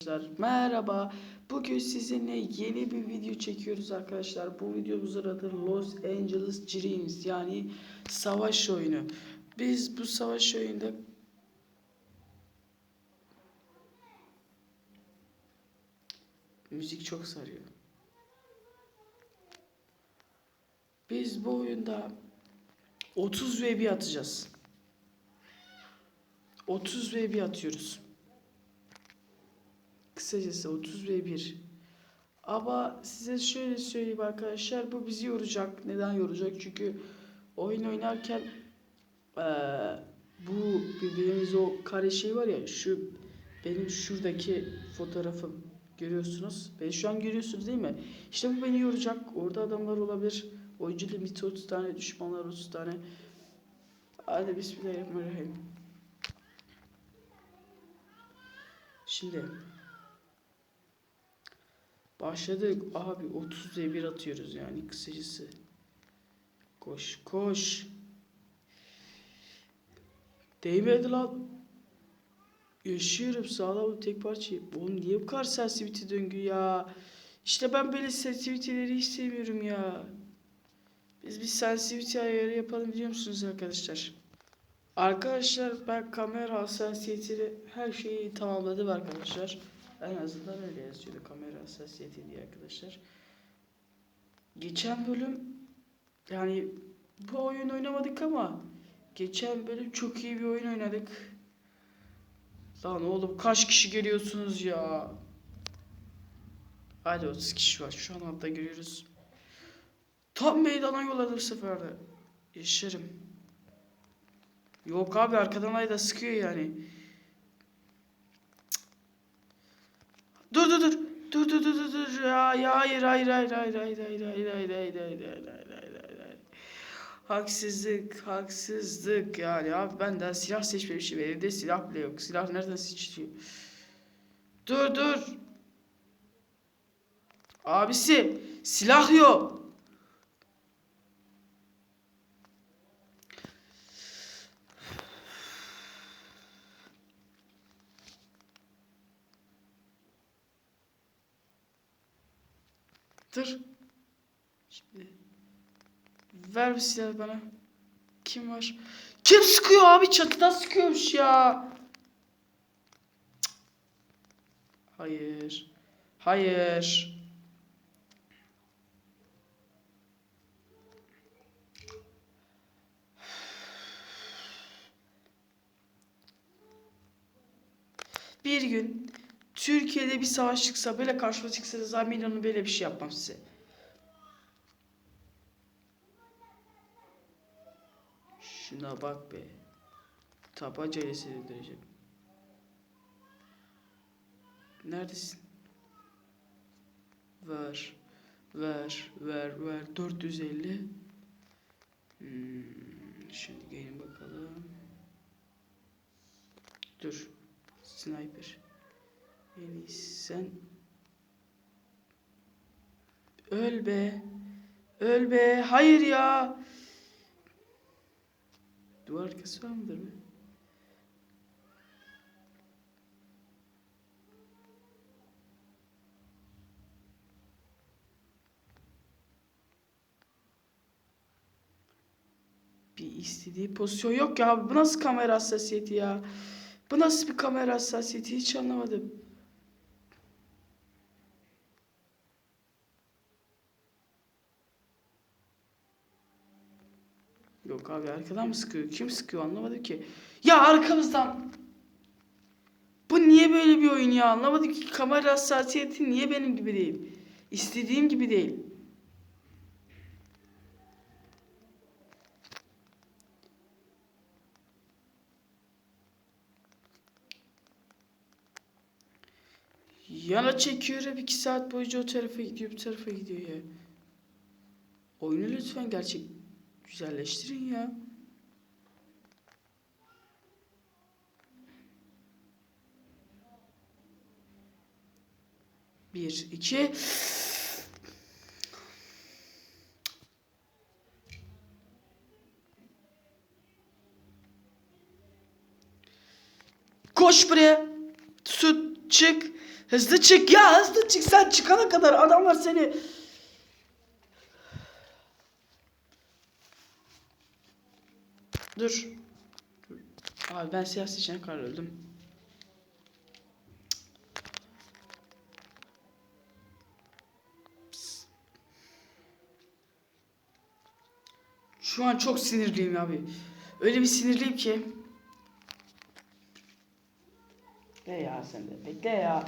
Arkadaşlar merhaba. Bugün sizinle yeni bir video çekiyoruz arkadaşlar. Bu videomuzun adı Los Angeles Dreams yani savaş oyunu. Biz bu savaş oyunda müzik çok sarıyor. Biz bu oyunda 30 ve 1 atacağız. 30 ve 1 atıyoruz. Kısacası 30 ve 1. Ama size şöyle söyleyeyim arkadaşlar bu bizi yoracak. Neden yoracak? Çünkü oyun oynarken eee, bu bildiğimiz o kare şey var ya şu benim şuradaki fotoğrafım görüyorsunuz. Beni şu an görüyorsunuz değil mi? İşte bu beni yoracak. Orada adamlar olabilir. Oyuncu limiti 30 tane, düşmanlar 30 tane. Hadi bismillahirrahmanirrahim. Şimdi Başladık. Abi 30 diye bir atıyoruz yani kısacası. Koş koş. Değmedi lan. Yaşıyorum sağlam tek parçayı. Oğlum niye bu kadar sensitivity döngü ya? İşte ben böyle sensitivity'leri hiç sevmiyorum ya. Biz bir sensitivity ayarı yapalım biliyor musunuz arkadaşlar? Arkadaşlar ben kamera hassasiyetini her şeyi tamamladım arkadaşlar. En azından öyle yazıyordu kamera hassasiyeti diye arkadaşlar. Geçen bölüm yani bu oyun oynamadık ama geçen bölüm çok iyi bir oyun oynadık. Lan oğlum kaç kişi geliyorsunuz ya? Hadi 30 kişi var. Şu an altta görüyoruz. Tam meydana yolladı bu sefer. Yaşarım. Yok abi arkadan ay da sıkıyor yani. Dur dur dur. Dur dur dur dur dur. Hayır hayır hayır hayır hayır hayır hayır hayır hayır hayır hayır hayır hayır hayır. Haksızlık, haksızlık yani abi ben daha silah seçmemişim evde silah bile yok. Silah nereden seçiliyor? Dur dur. Abisi silah yok. Dur. Şimdi ver bir silah bana. Kim var? Kim sıkıyor abi? Çatıdan sıkıyormuş ya. Hayır. Hayır. Bir gün Türkiye'de bir savaş çıksa böyle karşıma çıksa zaten inanın böyle bir şey yapmam size. Şuna bak be. Tabancayla seni öldüreceğim. Neredesin? Ver. Ver. Ver. Ver. 450. Hmm, şimdi gelin bakalım. Dur. Sniper. En iyisi sen. Öl be. Öl be. Hayır ya. Duvar arkası var mıdır be? Bir istediği pozisyon yok ya. Bu nasıl kamera hassasiyeti ya? Bu nasıl bir kamera hassasiyeti hiç anlamadım. Abi arkadan mı sıkıyor? Kim sıkıyor anlamadım ki. Ya arkamızdan. Bu niye böyle bir oyun ya? Anlamadım ki kamera hassasiyeti niye benim gibi değil? İstediğim gibi değil. Yana çekiyor hep iki saat boyunca o tarafa gidiyor bu tarafa gidiyor ya. Oyunu lütfen gerçek güzelleştirin ya. Bir, iki. Koş buraya. Su çık. Hızlı çık ya hızlı çık sen çıkana kadar adamlar seni. Dur. Abi ben siyah seçenek karar öldüm. Şu an çok sinirliyim abi. Öyle bir sinirliyim ki. Bekle ya sen de. Bekle ya.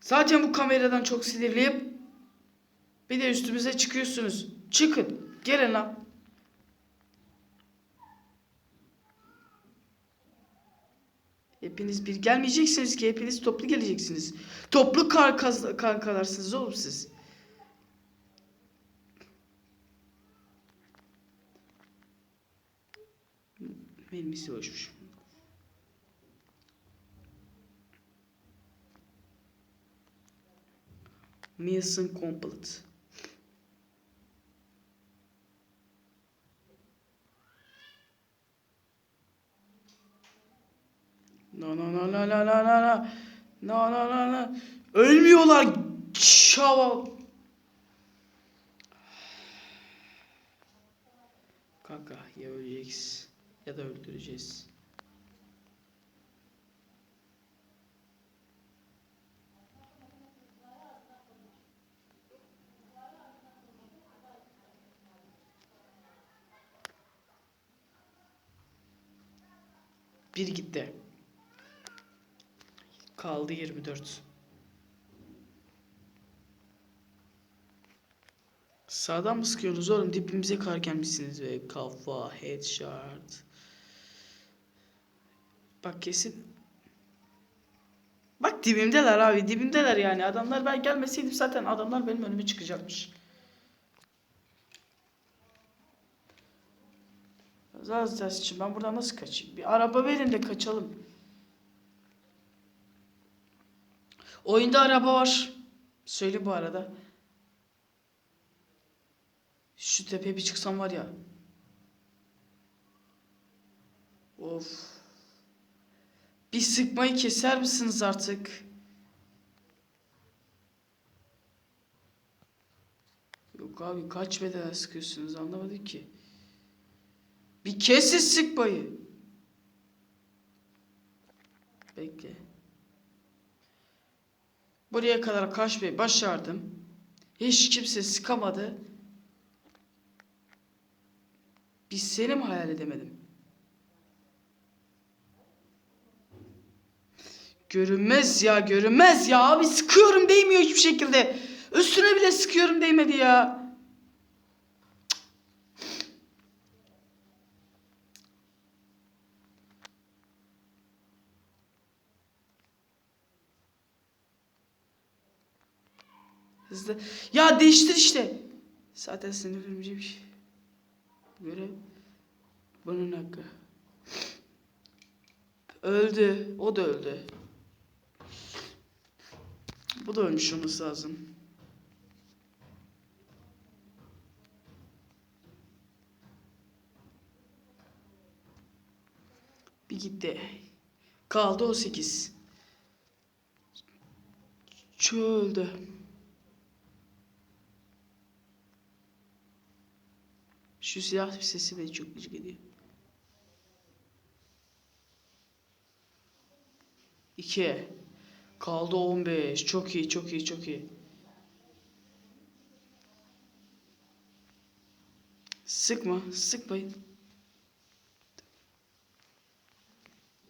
Zaten bu kameradan çok sinirliyim. Bir de üstümüze çıkıyorsunuz. Çıkın. Gelin lan. Hepiniz bir gelmeyeceksiniz ki. Hepiniz toplu geleceksiniz. Toplu kar kaz- kankalarsınız oğlum siz. Mermisi boşmuş. Mission complete. No no no no no no no no. No no no no. Ölmüyorlar. Şaval. Kanka ya öleceğiz ya da öldüreceğiz. Bir gitti. Kaldı 24. Sağdan mı sıkıyorsunuz oğlum? Dibimize kar gelmişsiniz ve kafa headshot. Bak kesin. Bak dibimdeler abi dibimdeler yani. Adamlar ben gelmeseydim zaten adamlar benim önüme çıkacakmış. Zaten için ben buradan nasıl kaçayım? Bir araba verin de kaçalım. Oyunda araba var. Söyle bu arada. Şu tepeye bir çıksam var ya. Of. Bir sıkmayı keser misiniz artık? Yok abi kaç bedene sıkıyorsunuz anlamadık ki. Bir kesin sıkmayı. Bekle. Buraya kadar kaçmayı başardım. Hiç kimse sıkamadı. Biz seni mi hayal edemedim? Görünmez ya görünmez ya abi sıkıyorum değmiyor hiçbir şekilde. Üstüne bile sıkıyorum değmedi ya. Hızlı. Ya değiştir işte. Zaten seni vermeyecek. Göre bunun hakkı. Öldü. O da öldü. Bu da ölmüş olması lazım. Bir gitti. Kaldı o sekiz. Çoğu öldü. Şu silah sesi de çok gıcık ediyor. İki. Kaldı 15. Çok iyi, çok iyi, çok iyi. Sıkma, sıkmayın.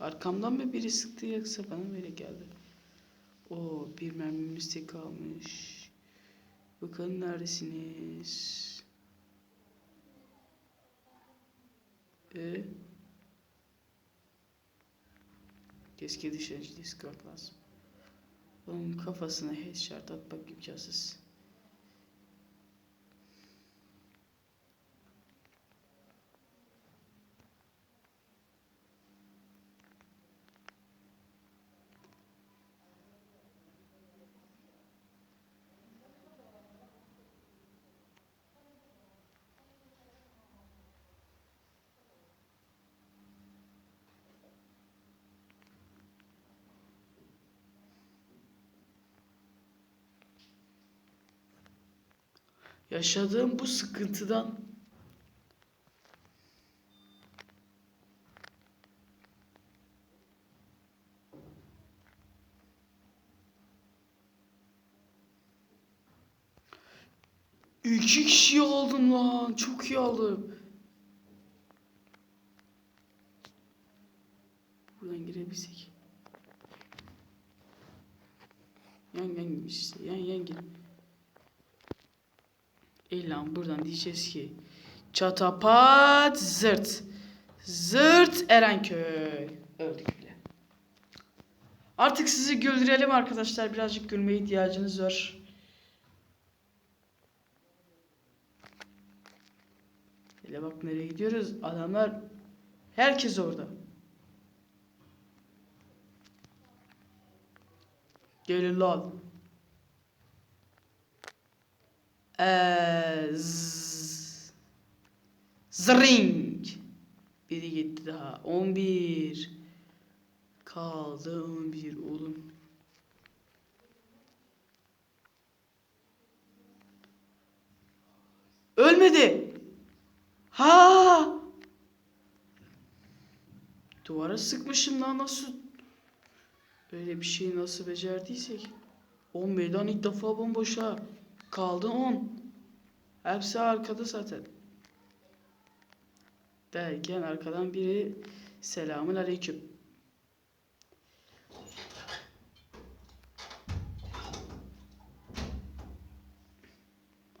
Arkamdan mı biri sıktı yoksa bana mı öyle geldi? O bir mermimiz tek kalmış. Bakalım neredesiniz? Ee? Keşke dışarı discord lazım. Onun kafasına headshot atmak imkansız. Yaşadığım bu sıkıntıdan İki kişi aldım lan. Çok iyi aldım. Buradan girebilsek. Yan yan işte. Yan yan gir. İyi lan buradan diyeceğiz ki. Çatapat zırt. Zırt Erenköy. Öldük bile. Artık sizi güldürelim arkadaşlar. Birazcık gülmeye ihtiyacınız var. Hele bak nereye gidiyoruz. Adamlar herkes orada. Gelin lan. Eee, zzz. Zring. Biri gitti daha. 11. Kaldı 11 oğlum. Ölmedi. Ha! Duvara sıkmışım lan nasıl? Böyle bir şeyi nasıl becerdiysek. 10 meydan ilk defa bomboş ha. Kaldı 10. Hepsi arkada zaten. Derken arkadan biri selamun aleyküm.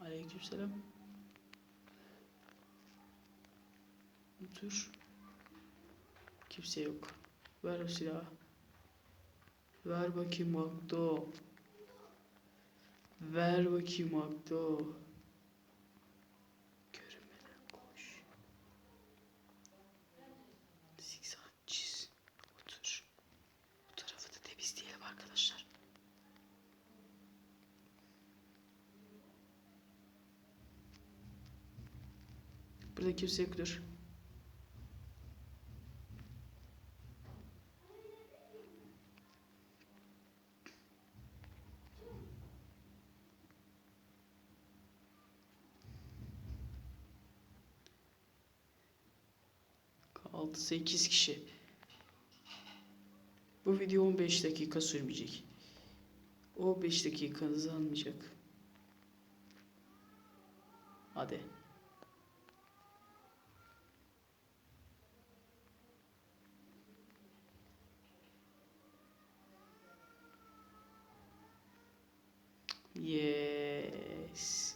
Aleyküm selam. Otur. Kimse yok. Ver o silahı. Ver bakayım Akdo. Ver bakayım Akdo. Görünmeden koş. Zikzak çiz. Otur. Bu tarafı da temizleyelim arkadaşlar. Burada kimse yoktur. Kaldı 8 kişi. Bu video 15 dakika sürmeyecek. O 5 dakikanızı almayacak. Hadi. Yes.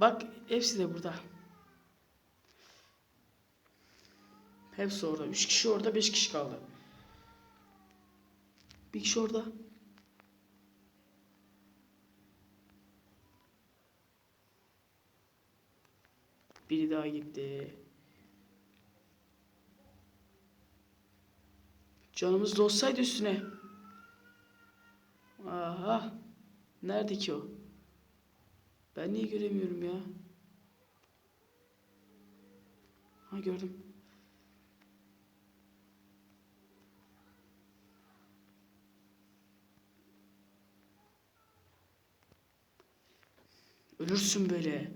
Bak hepsi de burada. Hepsi orada. Üç kişi orada, beş kişi kaldı. Bir kişi orada. Biri daha gitti. Canımız da olsaydı üstüne. Aha. Nerede ki o? Ben niye göremiyorum ya? Ha gördüm. Ölürsün böyle.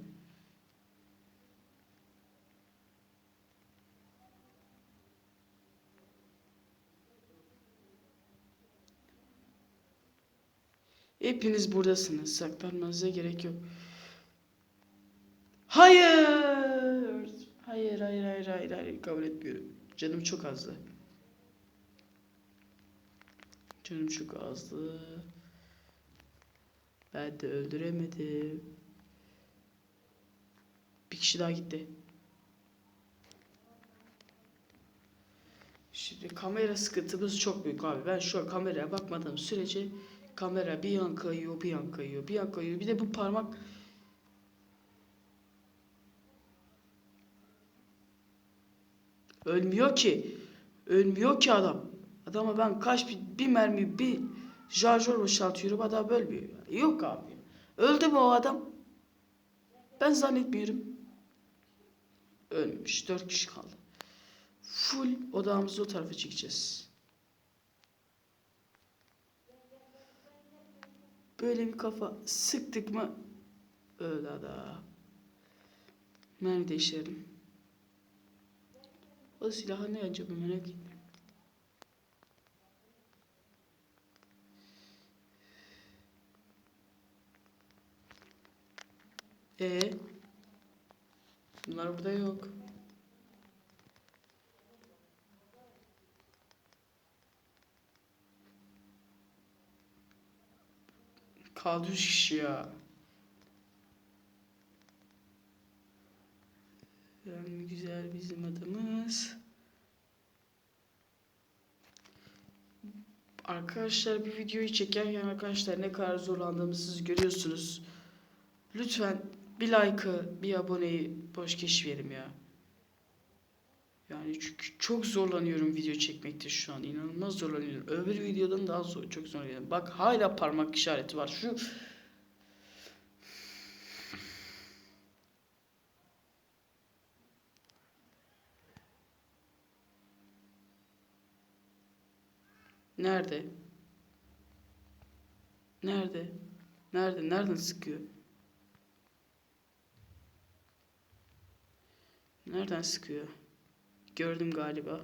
Hepiniz buradasınız. Saklanmanıza gerek yok. Hayır. Hayır, hayır, hayır, hayır, hayır. Kabul etmiyorum. Canım çok azdı. Canım çok azdı. Ben de öldüremedim. Kişi daha gitti. Şimdi kamera sıkıntımız çok büyük abi. Ben şu an kameraya bakmadığım sürece kamera bir yan kayıyor, bir yan kayıyor, bir yan kayıyor. Bir de bu parmak ölmüyor ki. Ölmüyor ki adam. Adama ben kaç bir, bir mermi bir şarjör boşaltıyorum adam ölmüyor. Yok abi. Öldü mü o adam? Ben zannetmiyorum. Ölmüş. Dört kişi kaldı. Full odamızı o tarafa çekeceğiz. Böyle bir kafa sıktık mı Öyle da. Mermi değiştirelim. O silah ne acaba merak ettim. E Bunlar burada yok. Kaldı üç kişi ya. Yani güzel bizim adamız. Arkadaşlar bir videoyu çekerken arkadaşlar ne kadar zorlandığımızı siz görüyorsunuz. Lütfen bir like'ı, bir aboneyi boş geçmeyelim ya. Yani çünkü çok zorlanıyorum video çekmekte şu an. İnanılmaz zorlanıyorum. Öbür videodan daha zor, çok zorlanıyorum. Bak hala parmak işareti var. Şu Nerede? Nerede? Nerede? Nereden sıkıyor? Nereden sıkıyor? Gördüm galiba.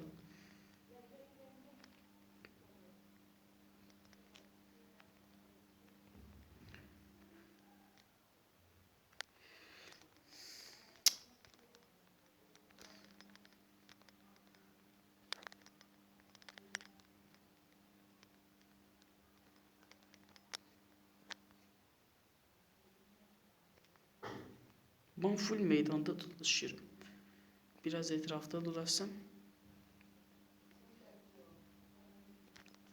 Ben full meydanda dolaşırım. Biraz etrafta dolaşsam.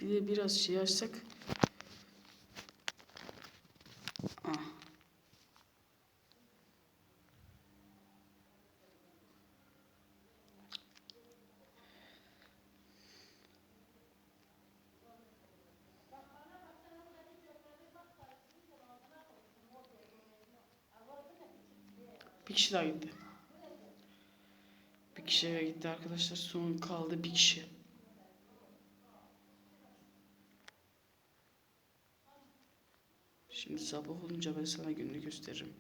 Bir de biraz şey açsak. Ah. Bir kişi daha gitti. Kişi eve gitti arkadaşlar. Son kaldı bir kişi. Şimdi sabah olunca ben sana gününü gösteririm.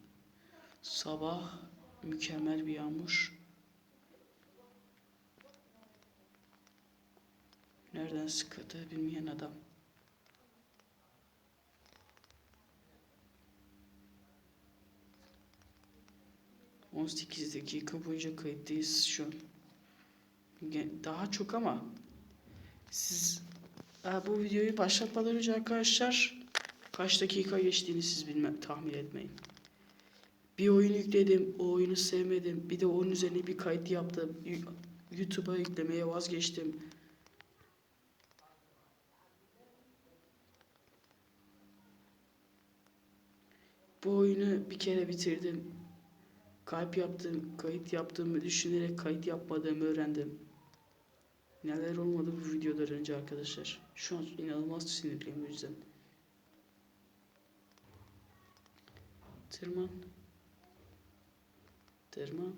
Sabah mükemmel bir yağmur. Nereden sıkıldı bilmeyen adam. On sekiz dakika boyunca kayıttayız şu an. Daha çok ama siz bu videoyu başlatmadan önce arkadaşlar kaç dakika geçtiğini siz bilmem tahmin etmeyin. Bir oyun yükledim, o oyunu sevmedim. Bir de onun üzerine bir kayıt yaptım. YouTube'a yüklemeye vazgeçtim. Bu oyunu bir kere bitirdim. Kayıp yaptığım, kayıt yaptığımı düşünerek kayıt yapmadığımı öğrendim. Neler olmadı bu videodan önce arkadaşlar. Şu an inanılmaz sinirliyim o yüzden. Tırman. Tırman.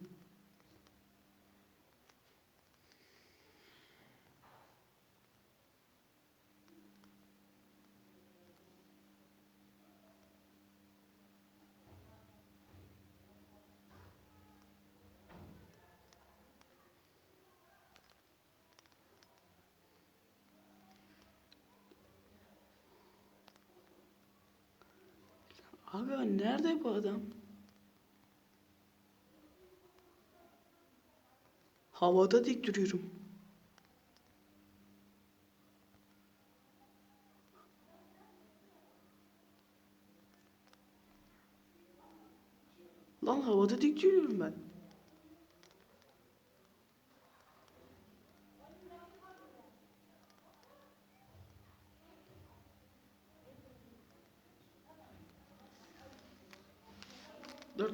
Aga nerede bu adam? Havada dik duruyorum. Lan havada dik duruyorum ben.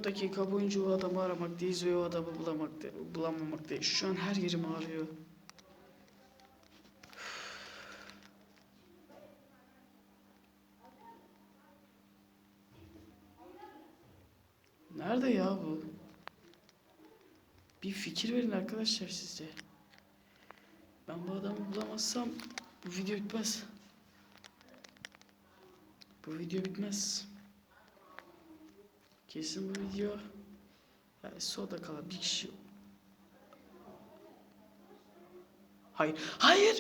Dört dakika boyunca o adamı aramaktayız ve o adamı bulamakta, bulamamaktayız. Şu an her yerim ağrıyor. Nerede ya bu? Bir fikir verin arkadaşlar sizce. Ben bu adamı bulamazsam bu video bitmez. Bu video bitmez. Kesin bu video yani soda kalan bir kişi. Hayır. Hayır.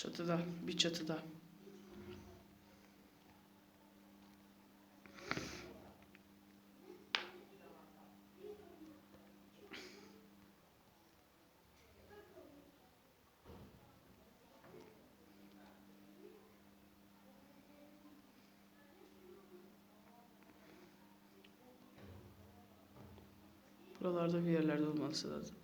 Çatıda, bir çatıda. Buralarda bir yerlerde olması lazım.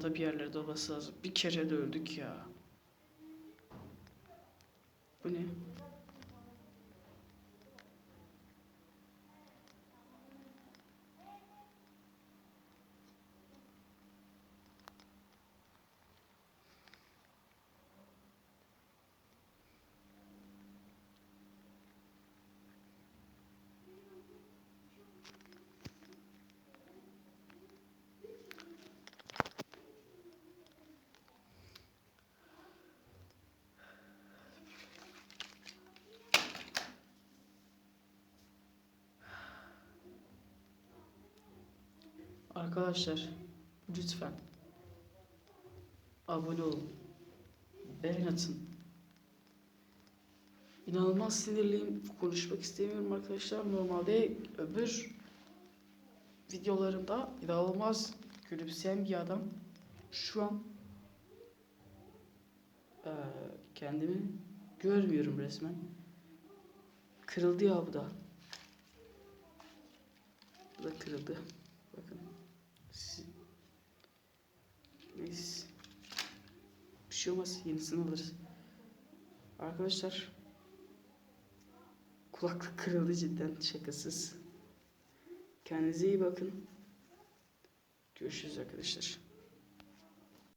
Buralarda bir yerlerde olması. Bir kere de öldük ya. Bu ne? Arkadaşlar lütfen abone olun. Beğen atın. İnanılmaz sinirliyim. Konuşmak istemiyorum arkadaşlar. Normalde öbür videolarımda inanılmaz gülümseyen bir adam. Şu an eee, kendimi görmüyorum resmen. Kırıldı ya bu da. Bu da kırıldı. Bakın. Si- Neyse. Bir şey olmaz. Yenisini alırız. Arkadaşlar. Kulaklık kırıldı cidden. Şakasız. Kendinize iyi bakın. Görüşürüz arkadaşlar.